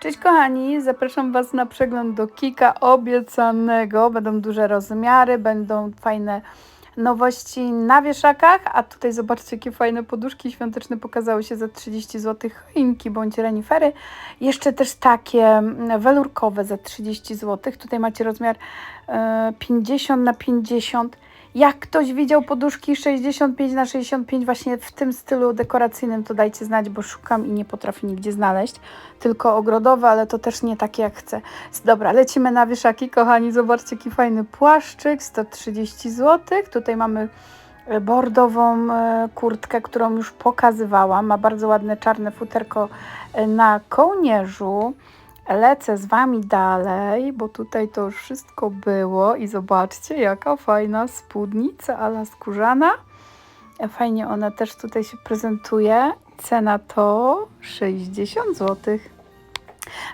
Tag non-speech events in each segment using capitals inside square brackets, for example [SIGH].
Cześć kochani, zapraszam Was na przegląd do Kika obiecanego. Będą duże rozmiary, będą fajne nowości na wieszakach, a tutaj zobaczcie jakie fajne poduszki świąteczne pokazały się za 30 zł, choinki bądź renifery. Jeszcze też takie mm, welurkowe za 30 zł. Tutaj macie rozmiar e, 50 na 50 jak ktoś widział poduszki 65 na 65 właśnie w tym stylu dekoracyjnym, to dajcie znać, bo szukam i nie potrafię nigdzie znaleźć. Tylko ogrodowe, ale to też nie takie jak chcę. Dobra, lecimy na wieszaki, kochani. Zobaczcie, jaki fajny płaszczyk, 130 zł. Tutaj mamy e, bordową e, kurtkę, którą już pokazywałam. Ma bardzo ładne czarne futerko e, na kołnierzu lecę z Wami dalej, bo tutaj to już wszystko było i zobaczcie, jaka fajna spódnica ala skórzana. Fajnie ona też tutaj się prezentuje. Cena to 60 zł.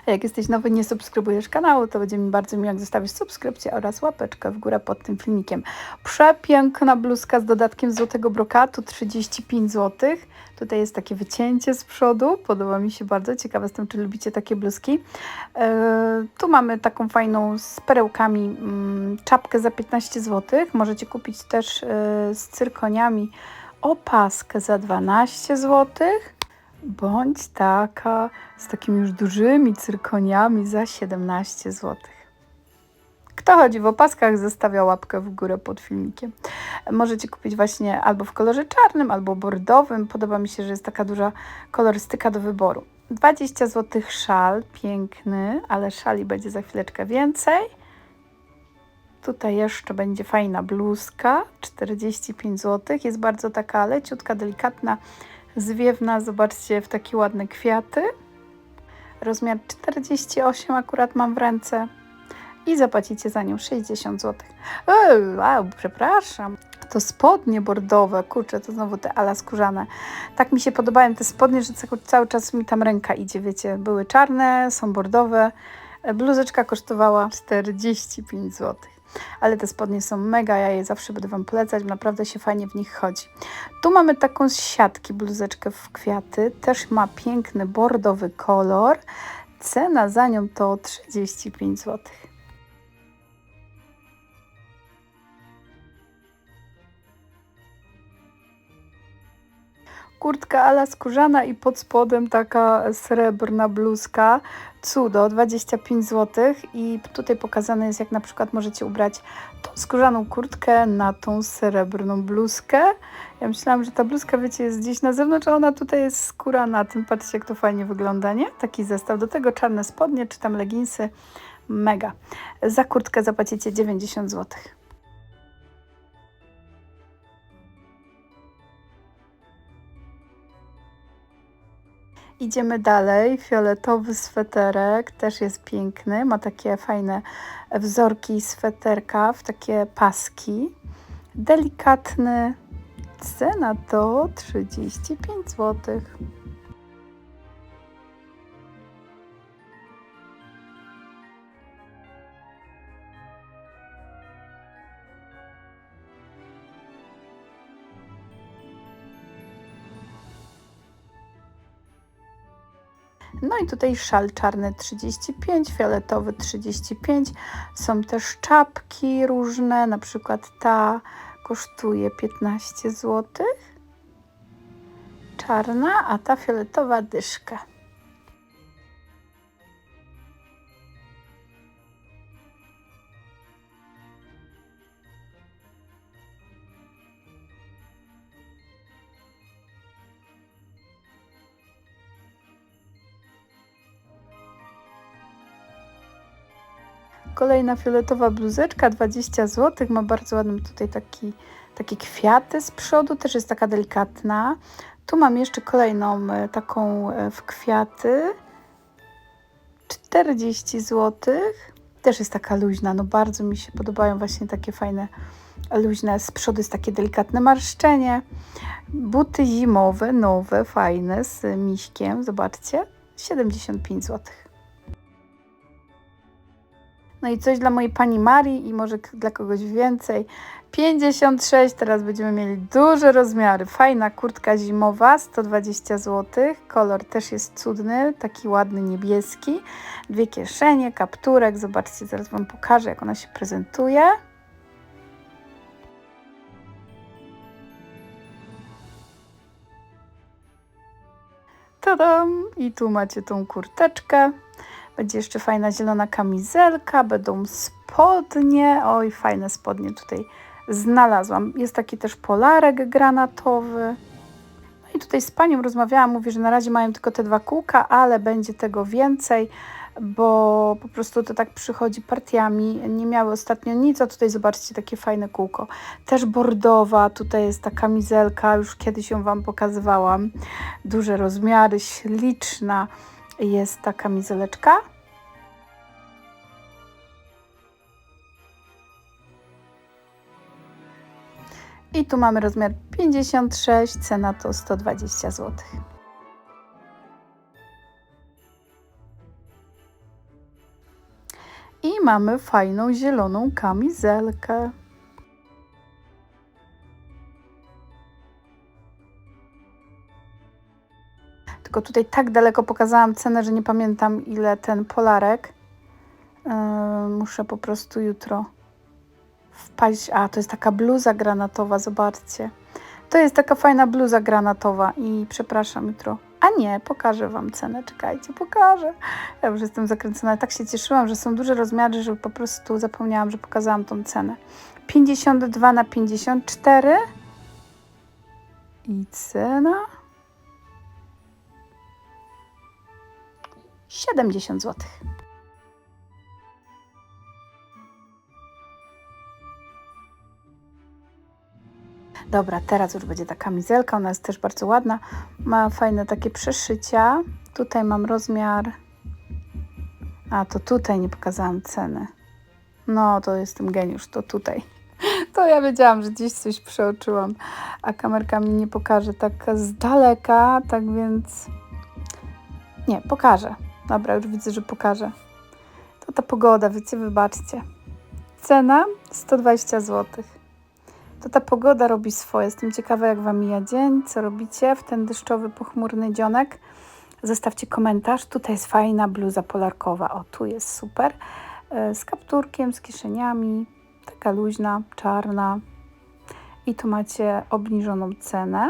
A jak jesteś nowy, nie subskrybujesz kanału, to będzie mi bardzo miło, jak zostawisz subskrypcję oraz łapeczkę w górę pod tym filmikiem. Przepiękna bluzka z dodatkiem złotego brokatu, 35 zł. Tutaj jest takie wycięcie z przodu, podoba mi się bardzo. Ciekawa jestem, czy lubicie takie bluzki. Yy, tu mamy taką fajną z perełkami yy, czapkę za 15 zł. Możecie kupić też yy, z cyrkoniami opaskę za 12 złotych bądź taka z takimi już dużymi cyrkoniami za 17 zł. Kto chodzi w opaskach, zostawia łapkę w górę pod filmikiem. Możecie kupić właśnie albo w kolorze czarnym, albo bordowym. Podoba mi się, że jest taka duża kolorystyka do wyboru. 20 zł szal, piękny, ale szali będzie za chwileczkę więcej. Tutaj jeszcze będzie fajna bluzka, 45 zł. Jest bardzo taka leciutka, delikatna, zwiewna, zobaczcie, w takie ładne kwiaty. Rozmiar 48 akurat mam w ręce i zapłacicie za nią 60 zł. Ej, wow, przepraszam. To spodnie bordowe, kurczę, to znowu te ala skórzane. Tak mi się podobają te spodnie, że cały czas mi tam ręka idzie, wiecie. Były czarne, są bordowe. Bluzeczka kosztowała 45 zł ale te spodnie są mega, ja je zawsze będę Wam polecać, naprawdę się fajnie w nich chodzi. Tu mamy taką z siatki bluzeczkę w kwiaty, też ma piękny bordowy kolor, cena za nią to 35 zł. kurtka ala skórzana i pod spodem taka srebrna bluzka. Cudo, 25 zł i tutaj pokazane jest jak na przykład możecie ubrać tą skórzaną kurtkę na tą srebrną bluzkę. Ja myślałam, że ta bluzka, wiecie, jest gdzieś na zewnątrz, a ona tutaj jest skóra na tym. Patrzcie, jak to fajnie wygląda, nie? Taki zestaw. Do tego czarne spodnie, czy tam leginsy. Mega. Za kurtkę zapłacicie 90 zł. Idziemy dalej. Fioletowy sweterek też jest piękny. Ma takie fajne wzorki sweterka w takie paski. Delikatny. Cena to 35 zł. No i tutaj szal czarny 35, fioletowy 35. Są też czapki różne, na przykład ta kosztuje 15 zł. Czarna, a ta fioletowa dyszkę. Kolejna fioletowa bluzeczka, 20 zł. Ma bardzo ładny tutaj taki, takie kwiaty z przodu, też jest taka delikatna. Tu mam jeszcze kolejną e, taką e, w kwiaty. 40 zł. Też jest taka luźna, no bardzo mi się podobają właśnie takie fajne luźne. Z przodu jest takie delikatne marszczenie. Buty zimowe, nowe, fajne, z miśkiem, zobaczcie. 75 zł. No i coś dla mojej pani Marii i może dla kogoś więcej. 56, teraz będziemy mieli duże rozmiary. Fajna kurtka zimowa, 120 zł. Kolor też jest cudny, taki ładny niebieski. Dwie kieszenie, kapturek. Zobaczcie, zaraz Wam pokażę, jak ona się prezentuje. Tadam! I tu macie tą kurteczkę. Będzie jeszcze fajna zielona kamizelka, będą spodnie. Oj, fajne spodnie tutaj znalazłam. Jest taki też polarek granatowy. No i tutaj z panią rozmawiałam, mówi, że na razie mają tylko te dwa kółka, ale będzie tego więcej, bo po prostu to tak przychodzi partiami. Nie miały ostatnio nic, a tutaj zobaczcie takie fajne kółko. Też bordowa, tutaj jest ta kamizelka, już kiedyś ją Wam pokazywałam. Duże rozmiary, śliczna jest ta kamizeleczka. I tu mamy rozmiar 56, cena to 120 zł. I mamy fajną zieloną kamizelkę. Tylko tutaj tak daleko pokazałam cenę, że nie pamiętam ile ten polarek. Yy, muszę po prostu jutro wpaść. A, to jest taka bluza granatowa, zobaczcie. To jest taka fajna bluza granatowa i przepraszam jutro. A nie, pokażę Wam cenę, czekajcie, pokażę. Ja już jestem zakręcona, tak się cieszyłam, że są duże rozmiary, że po prostu zapomniałam, że pokazałam tą cenę. 52 na 54 i cena 70 zł. Dobra, teraz już będzie ta kamizelka, ona jest też bardzo ładna. Ma fajne takie przeszycia. Tutaj mam rozmiar. A to tutaj nie pokazałam ceny. No, to jestem geniusz, to tutaj. [LAUGHS] To ja wiedziałam, że gdzieś coś przeoczyłam, a kamerka mi nie pokaże tak z daleka, tak więc nie, pokażę. Dobra, już widzę, że pokażę. To ta pogoda, wiecie, wybaczcie. Cena 120 zł. To ta pogoda robi swoje. Jestem ciekawa, jak Wam mija dzień, co robicie w ten deszczowy, pochmurny dzionek. Zostawcie komentarz. Tutaj jest fajna bluza polarkowa. O, tu jest super. E, Z kapturkiem, z kieszeniami. Taka luźna, czarna. I tu macie obniżoną cenę.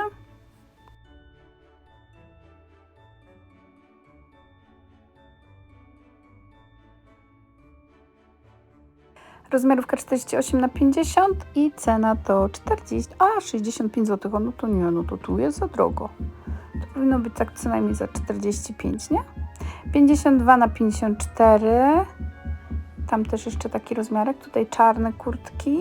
Rozmiarówka 48 na 50 i cena to 40, a 65 zł. No to nie, no to tu jest za drogo. To powinno być tak co najmniej za 45, nie? 52 na 54. Tam też jeszcze taki rozmiarek. Tutaj czarne kurtki.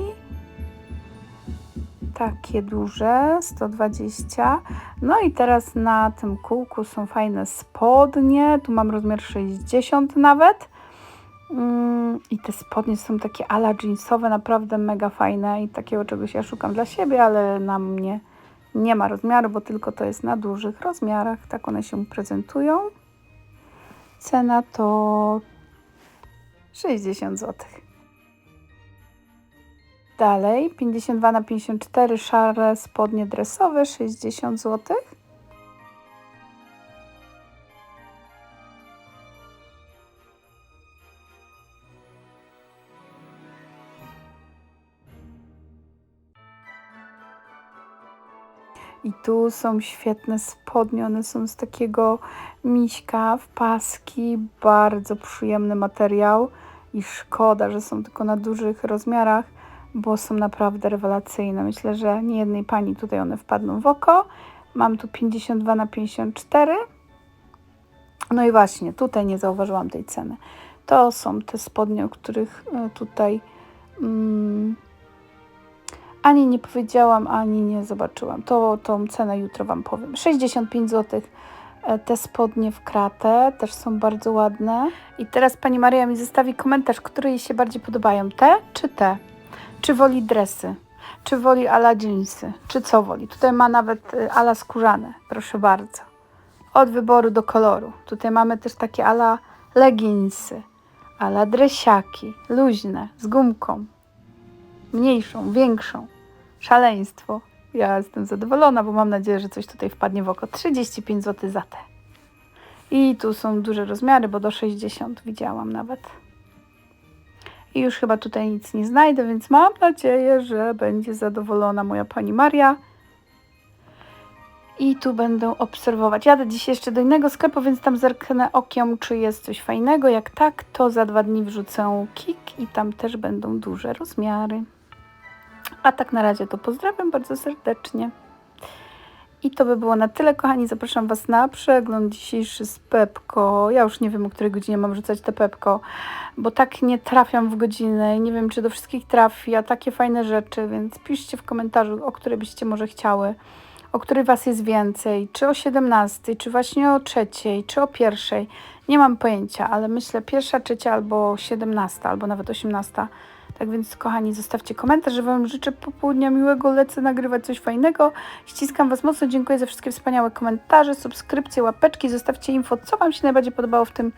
Takie duże, 120. No i teraz na tym kółku są fajne spodnie. Tu mam rozmiar 60 nawet. Mm, I te spodnie są takie ala jeansowe, naprawdę mega fajne i takiego czegoś ja szukam dla siebie, ale na mnie nie ma rozmiaru, bo tylko to jest na dużych rozmiarach. Tak one się prezentują. Cena to 60 zł. Dalej 52 na 54 szare spodnie dresowe 60 zł. Tu są świetne spodnie, one są z takiego miśka w paski, bardzo przyjemny materiał i szkoda, że są tylko na dużych rozmiarach, bo są naprawdę rewelacyjne. Myślę, że nie jednej pani tutaj one wpadną w oko. Mam tu 52 na 54. No i właśnie, tutaj nie zauważyłam tej ceny. To są te spodnie, o których e, tutaj mm, ani nie powiedziałam, ani nie zobaczyłam. To tą cenę jutro Wam powiem. 65 zł. E, Te spodnie w kratę też są bardzo ładne. I teraz Pani Maria mi zostawi komentarz, które jej się bardziej podobają. Te czy te? Czy woli dresy? Czy woli ala jeansy? Czy co woli? Tutaj ma nawet e, ala skórzane. Proszę bardzo. Od wyboru do koloru. Tutaj mamy też takie ala leginsy. ale dresiaki, luźne, z gumką, mniejszą, większą, szaleństwo. Ja jestem zadowolona, bo mam nadzieję, że coś tutaj wpadnie w oko. 35 zł za te. I tu są duże rozmiary, bo do 60 widziałam nawet. I już chyba tutaj nic nie znajdę, więc mam nadzieję, że będzie zadowolona moja pani Maria. I tu będę obserwować. Jadę dziś jeszcze do innego sklepu, więc tam zerknę okiem, czy jest coś fajnego. Jak tak, to za dwa dni wrzucę kik i tam też będą duże rozmiary. A tak na razie to pozdrawiam bardzo serdecznie. I to by było na tyle, kochani. Zapraszam Was na przegląd dzisiejszy z Pepko. Ja już nie wiem, o której godzinie mam rzucać te Pepko, bo tak nie trafiam w godzinę i nie wiem, czy do wszystkich trafi, a takie fajne rzeczy, więc piszcie w komentarzu, o które byście może chciały, o której Was jest więcej, czy o 17, czy właśnie o trzeciej, czy o pierwszej. Nie mam pojęcia, ale myślę pierwsza, trzecia albo 17, albo nawet 18. Tak więc, kochani, zostawcie komentarz, że Wam życzę popołudnia miłego, lecę nagrywać coś fajnego. Ściskam Was mocno, dziękuję za wszystkie wspaniałe komentarze, subskrypcje, łapeczki. Zostawcie info, co Wam się najbardziej podobało w tym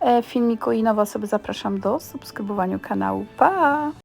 e, filmiku i nowe osoby zapraszam do subskrybowania kanału. Pa!